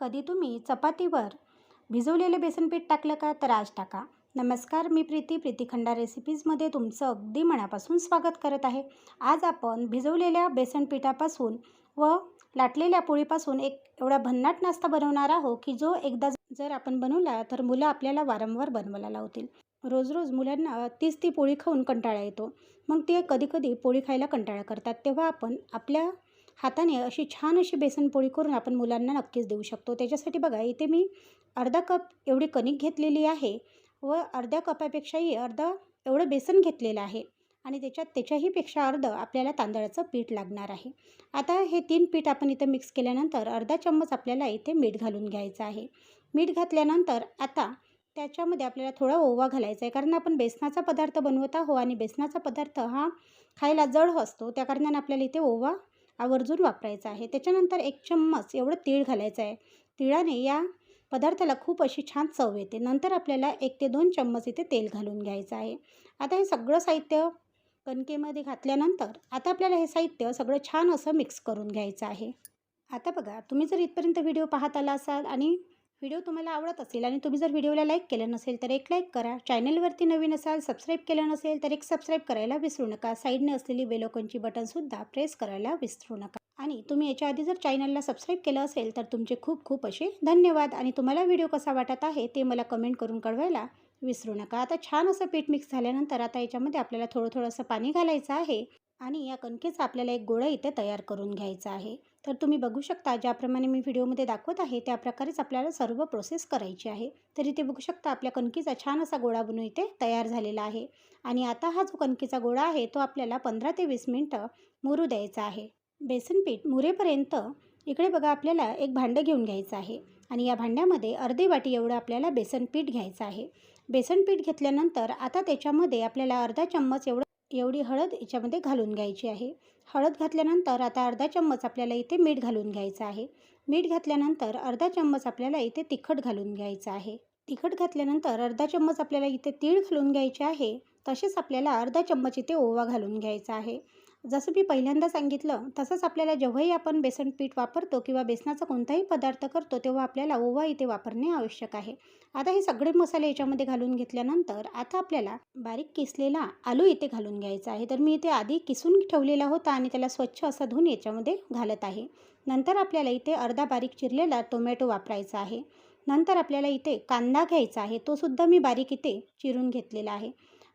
कधी तुम्ही चपातीवर भिजवलेलं बेसनपीठ टाकलं का? तर आज टाका. नमस्कार मी प्रीती. प्रीती खंडा रेसिपीजमध्ये तुमचं अगदी मनापासून स्वागत करत आहे. आज आपण भिजवलेल्या बेसनपीठापासून व लाटलेल्या पोळीपासून एक एवढा भन्नाट नाश्ता बनवणार आहोत की जो एकदा जर आपण बनवला तर मुलं आपल्याला वारंवार बनवायला लावतील. रोज रोज मुलांना तीच ती पोळी खाऊन कंटाळा येतो. मग ते कधी कधी पोळी खायला कंटाळा करतात. तेव्हा आपण आपल्या हाताने अशी छान अशी बेसन पोळी करून आपण मुलांना नक्कीच देऊ शकतो. त्याच्यासाठी बघा इथे मी अर्धा कप एवढी कणिक घेतलेली आहे व अर्ध्या कपापेक्षाही अर्धा एवढं बेसन घेतलेलं आहे आणि त्याच्यात त्याच्याहीपेक्षा अर्ध आपल्याला तांदळाचं पीठ लागणार आहे. आता हे तीन पीठ आपण इथं मिक्स केल्यानंतर अर्धा चम्मच आपल्याला इथे मीठ घालून घ्यायचं आहे. मीठ घातल्यानंतर आता त्याच्यामध्ये आपल्याला थोडा ओवा घालायचा आहे कारण आपण बेसनाचा पदार्थ बनवत आहो आणि बेसनाचा पदार्थ हा खायला जड असतो. त्या कारणाने आपल्याला इथे ओवा आवर्जून वापरायचा आहे. त्याच्यानंतर एक चम्मच एवढं तीळ घालायचं आहे. तिळाने या पदार्थाला खूप अशी छान चव येते. नंतर आपल्याला एक ते दोन चम्मच इथे तेल घालून घ्यायचं आहे. आता हे सगळं साहित्य कणकेमध्ये घातल्यानंतर आता आपल्याला हे साहित्य सगळं छान असं मिक्स करून घ्यायचं आहे. आता बघा तुम्ही जर इथपर्यंत व्हिडिओ पाहत आला असाल आणि व्हिडिओ तुम्हाला आवडत असेल आणि तुम्ही जर व्हिडिओला लाईक केलं नसेल तर एक लाईक करा. चॅनलवरती नवीन असाल सबस्क्राईब केलं नसेल तर एक सबस्क्राईब करायला विसरू नका. साईडने असलेली बेलोकनची बटनसुद्धा प्रेस करायला विसरू नका. आणि तुम्ही याच्या आधी जर चॅनलला सबस्क्राईब केलं असेल तर तुमचे खूप खूप असे धन्यवाद. आणि तुम्हाला व्हिडिओ कसा वाटत आहे ते मला कमेंट करून कळवायला विसरू नका. आता छान असं पीठ मिक्स झाल्यानंतर आता याच्यामध्ये आपल्याला थोडं थोडंसं पाणी घालायचं आहे. आणि या कणकेचा आपल्याला एक गोळा इथे तयार करून घ्यायचा आहे. तर तुम्ही बघू शकता ज्याप्रमाणे मी व्हिडिओमध्ये दाखवत आहे त्या प्रकारेच आपल्याला सर्व प्रोसेस करायची आहे. तर इथे बघू शकता आपल्या कणकीचा छान असा गोळा बनू इथे तयार झालेला आहे. आणि आता हा जो कणकीचा गोळा आहे तो आपल्याला पंधरा ते वीस मिनटं मुरू द्यायचा आहे. बेसन पीठ मुरेपर्यंत इकडे बघा आपल्याला एक भांडं घेऊन घ्यायचं आहे. आणि या भांड्यामध्ये अर्धी वाटी एवढं आपल्याला बेसन पीठ घ्यायचं आहे. बेसन पीठ घेतल्यानंतर आता त्याच्यामध्ये आपल्याला अर्धा चम्मच एवढं एवढी हळद याच्यामध्ये घालून घ्यायची आहे. हळद घातल्यानंतर आता अर्धा चम्मच आपल्याला इथे मीठ घालून घ्यायचं आहे. मीठ घातल्यानंतर अर्धा चम्मच आपल्याला इथे तिखट घालून घ्यायचं आहे. तिखट घातल्यानंतर अर्धा चम्मच आपल्याला इथे तीळ घालून घ्यायचे आहे. तसेच आपल्याला अर्धा चम्मच इथे ओवा घालून घ्यायचा आहे. जसं मी पहिल्यांदा सांगितलं तसंच आपल्याला जेव्हाही आपण बेसन पीठ वापरतो किंवा बेसनाचा कोणताही पदार्थ करतो तेव्हा आपल्याला ओवा इथे वापरणे आवश्यक आहे. आता हे सगळे मसाले याच्यामध्ये घालून घेतल्यानंतर आता आपल्याला बारीक किसलेला आलू इथे घालून घ्यायचा आहे. तर मी इथे आधी किसून ठेवलेला होता आणि त्याला स्वच्छ असा धुवून याच्यामध्ये घालत आहे. नंतर आपल्याला इथे अर्धा बारीक चिरलेला टोमॅटो वापरायचा आहे. नंतर आपल्याला इथे कांदा घ्यायचा आहे. तो सुद्धा मी बारीक इथे चिरून घेतलेला आहे.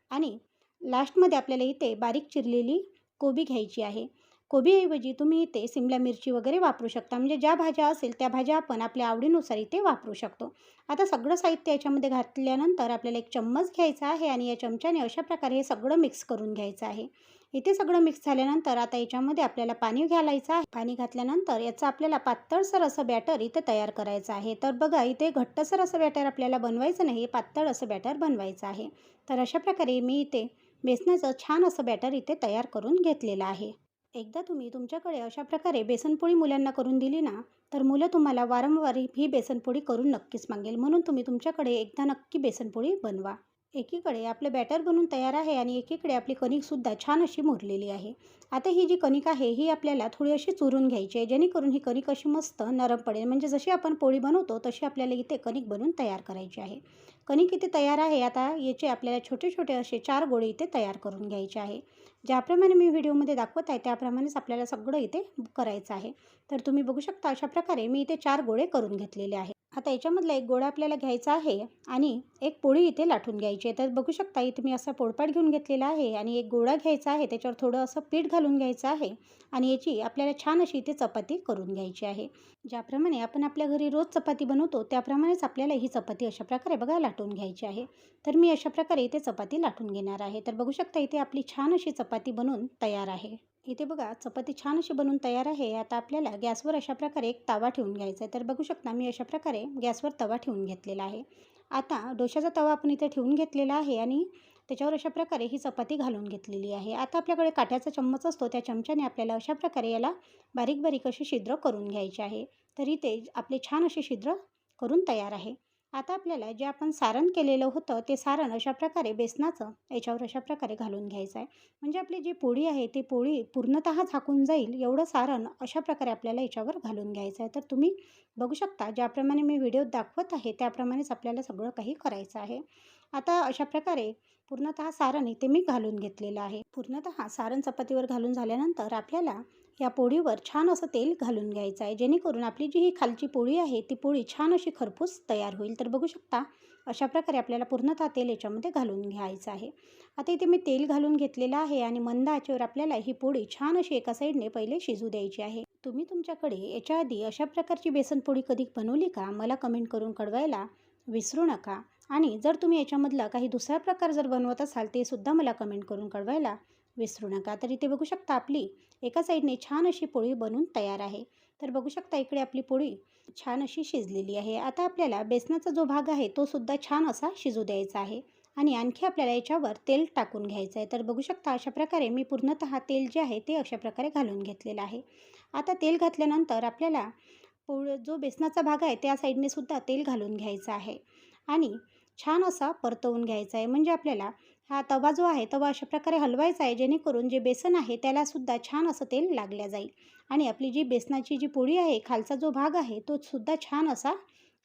आणि लास्टमध्ये आपल्याला इथे बारीक चिरलेली कोबी घ्यायची आहे. कोबीऐवजी तुम्ही इथे सिमला मिरची वगैरे वापरू शकता. म्हणजे ज्या भाज्या असेल त्या भाज्या आपण आपल्या आवडीनुसार इथे वापरू शकतो. आता सगळं साहित्य याच्यामध्ये घातल्यानंतर आपल्याला एक चम्मच घ्यायचा आहे आणि या चमच्याने अशा प्रकारे हे सगळं मिक्स करून घ्यायचं आहे. इथे सगळं मिक्स झाल्यानंतर आता याच्यामध्ये आपल्याला पाणी घालायचं आहे. पाणी घातल्यानंतर याचं आपल्याला पातळसर असं बॅटर इथे तयार करायचं आहे. तर बघा इथे घट्टसर असं बॅटर आपल्याला बनवायचं नाही पातळ असं बॅटर बनवायचं आहे. तर अशा प्रकारे मी इथे बेसनाचं छान असं बॅटर इथे तयार करून घेतलेलं आहे. एकदा तुम्ही तुमच्याकडे अशा प्रकारे बेसनपोळी मुलांना करून दिली ना तर मुलं तुम्हाला वारंवार ही बेसनपोळी करून नक्कीच मागेल. म्हणून तुम्ही तुमच्याकडे एकदा नक्की बेसनपोळी बनवा. एकीकडे आपलं बॅटर बनून तयार आहे आणि एकीकडे आपली कणिकसुद्धा छान अशी मुरलेली आहे. आता ही जी कणिक आहे ही आपल्याला थोडी अशी चुरून घ्यायची आहे जेणेकरून ही कणिक अशी मस्त नरम पडेल. म्हणजे जशी आपण पोळी बनवतो तशी आपल्याला इथे कणिक बनवून तयार करायची आहे. कणिक इथे तयार आहे आता याचे आपल्याला छोटे छोटे असे चार गोळे इथे तयार करून घ्यायचे आहे. ज्याप्रमाणे मी व्हिडिओमध्ये दाखवत आहे त्याप्रमाणेच आपल्याला सगळं इथे करायचं आहे. तर तुम्ही बघू शकता अशा प्रकारे मी इथे चार गोळे करून घेतलेले आहे आता याच्यामधला एक गोळा आपल्याला घ्यायचा आहे आणि एक पोळी इथे लाटून घ्यायची आहे. तर बघू शकता इथे मी असा पोळपाट घेऊन घेतलेला आहे आणि एक गोळा घ्यायचा आहे. त्याच्यावर थोडं असं पीठ घालून घ्यायचं आहे आणि याची आपल्याला छान अशी इथे चपाती करून घ्यायची आहे. ज्याप्रमाणे आपण आपल्या घरी रोज चपाती बनवतो त्याप्रमाणेच आपल्याला ही चपाती अशा प्रकारे बघा लाटून घ्यायची आहे. तर मी अशा प्रकारे इथे चपाती लाटून घेणार आहे. तर बघू शकता इथे आपली छान अशी चपाती बनवून तयार आहे. इथे बघा चपाती छान अशी बनवून तयार आहे. आता आपल्याला गॅसवर अशा प्रकारे एक तवा ठेवून घ्यायचा आहे. तर बघू शकता मी अशा प्रकारे गॅसवर तवा ठेवून घेतलेला आहे. आता डोशाचा तवा आपण इथे ठेवून घेतलेला आहे आणि त्याच्यावर अशा प्रकारे ही चपाती घालून घेतलेली आहे. आता आपल्याकडे काट्याचा चम्मच असतो त्या चमच्याने आपल्याला अशा प्रकारे याला बारीक बारीक अशी छिद्र करून घ्यायचे आहे. तर इथे आपले छान असे छिद्र करून तयार आहे. आता आपल्याला जे आपण सारण केलेलं होतं ते सारण अशा प्रकारे बेसनाचं याच्यावर अशा प्रकारे घालून घ्यायचं आहे. म्हणजे आपली जी पोळी आहे ती पोळी पूर्णतः झाकून जाईल एवढं सारण अशा प्रकारे आपल्याला याच्यावर घालून घ्यायचं आहे. तर तुम्ही बघू शकता ज्याप्रमाणे मी व्हिडिओत दाखवत आहे त्याप्रमाणेच आपल्याला सगळं काही करायचं आहे. आता अशा प्रकारे पूर्णतः सारण इथे मी घालून घेतलेलं आहे. पूर्णतः सारण चपातीवर घालून झाल्यानंतर आपल्याला या पोळीवर छान असं तेल घालून घ्यायचं आहे. जेणेकरून आपली जी ही खालची पोळी आहे ती पोळी छान अशी खरपूस तयार होईल. तर बघू शकता अशा प्रकारे आपल्याला पूर्णतः तेल याच्यामध्ये घालून घ्यायचं आहे. आता इथे मी तेल घालून घेतलेलं आहे आणि मंद आचेवर आपल्याला ही पोळी छान अशी एका साईडने पहिले शिजू द्यायची आहे. तुम्ही तुमच्याकडे याच्या आधी अशा प्रकारची बेसन पोळी कधी बनवली का? मला कमेंट करून कळवायला विसरू नका. आणि जर तुम्ही याच्यामधला काही दुसरा प्रकार जर बनवत असाल ते सुद्धा मला कमेंट करून कळवायला विसरू नका. तर इथे बघू शकता आपली एका साईडने छान अशी पोळी बनून तयार आहे. तर बघू शकता इकडे आपली पोळी छान अशी शिजलेली आहे. आता आपल्याला बेसनाचा जो भाग आहे तो सुद्धा छान असा शिजू द्यायचा आहे आणि आणखी आपल्याला याच्यावर तेल टाकून घ्यायचं आहे. तर बघू शकता अशा प्रकारे मी पूर्णतः तेल जे आहे ते अशा प्रकारे घालून घेतलेलं आहे. आता तेल घातल्यानंतर आपल्याला पोळ जो बेसनाचा भाग आहे त्या साईडने सुद्धा तेल घालून घ्यायचं आहे आणि छान असा परतवून घ्यायचा आहे. म्हणजे आपल्याला हा तवा जो आहे तवा अशा प्रकारे हलवायचा आहे जेणेकरून जे बेसन आहे त्यालासुद्धा छान असं तेल लागल्या जाईल. आणि आपली जी बेसनाची जी पोळी आहे खालचा जो भाग आहे तो सुद्धा छान असा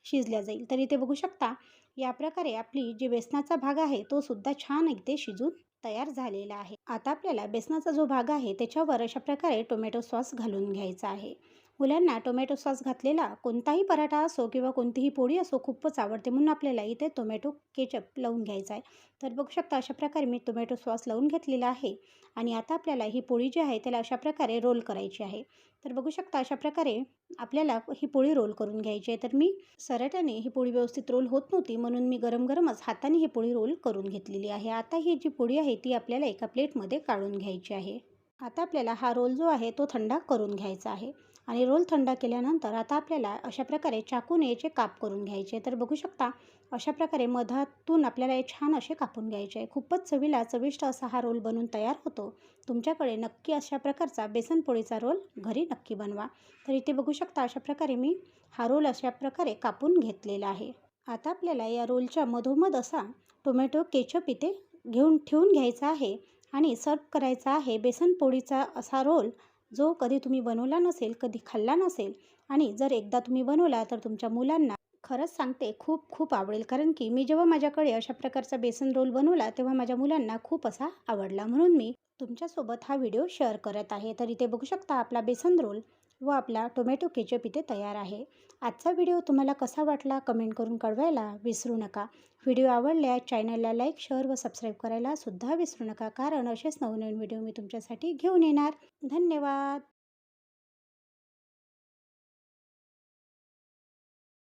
शिजल्या जाईल. तर इथे बघू शकता या प्रकारे आपली जी बेसनाचा भाग आहे तो सुद्धा छान इथे शिजून तयार झालेला आहे. आता आपल्याला बेसनाचा जो भाग आहे त्याच्यावर अशा प्रकारे टोमॅटो सॉस घालून घ्यायचा आहे. मुलांना टोमॅटो सॉस घातलेला कोणताही पराठा असो किंवा कोणतीही पोळी असो खूपच आवडते. म्हणून आपल्याला इथे टोमॅटो केचप लावून घ्यायचा आहे. तर बघू शकता अशा प्रकारे मी टोमॅटो सॉस लावून घेतलेला आहे. आणि आता आपल्याला ही पोळी जी आहे त्याला अशा प्रकारे रोल करायची आहे. तर बघू शकता अशा प्रकारे आपल्याला ही पोळी रोल करून घ्यायची आहे. तर मी सराट्याने ही पोळी व्यवस्थित रोल होत नव्हती म्हणून मी गरम गरमच हाताने ही पोळी रोल करून घेतलेली आहे. आता ही जी पोळी आहे ती आपल्याला एका प्लेटमध्ये काढून घ्यायची आहे. आता आपल्याला हा रोल जो आहे तो थंडा करून घ्यायचा आहे. आणि रोल थंड केल्यानंतर आता आपल्याला अशा प्रकारे चाकूने याचे काप करून घ्यायचे. तर बघू शकता अशा प्रकारे मधातून आपल्याला हे छान असे कापून घ्यायचे. आहे खूपच चवीला चविष्ट असा हा रोल बनून तयार होतो. तुमच्याकडे नक्की अशा प्रकारचा बेसन पोळीचा रोल घरी नक्की बनवा. तर इथे बघू शकता अशा प्रकारे मी हा रोल अशा प्रकारे कापून घेतलेला आहे. आता आपल्याला या रोलच्या मधोमध असा टोमॅटो केचप इथे घेऊन ठेवून घ्यायचा आहे आणि सर्व करायचा आहे. बेसन पोळीचा असा रोल जो कधी तुम्ही बनवला नसेल कधी खाल्ला नसेल आणि जर एकदा तुम्ही बनवला तर तुमच्या मुलांना खरंच सांगते खूप खूप आवडेल. कारण की मी जेव्हा माझ्याकडे अशा प्रकारचा बेसन रोल बनवला तेव्हा माझ्या मुलांना खूप असा आवडला. म्हणून मी तुमच्यासोबत हा व्हिडिओ शेअर करत आहे. तर इथे बघू शकता आपला बेसन रोल. व आपला टोमॅटो केचप इथे तयार आहे. आजचा व्हिडिओ तुम्हाला कसा वाटला कमेंट करून कळवायला विसरू नका. व्हिडिओ आवडल्यास चॅनलला लाईक शेअर व सबस्क्राईब करायला सुद्धा विसरू नका. कारण असेच नवनवीन व्हिडिओ मी तुमच्यासाठी घेऊन येणार. धन्यवाद.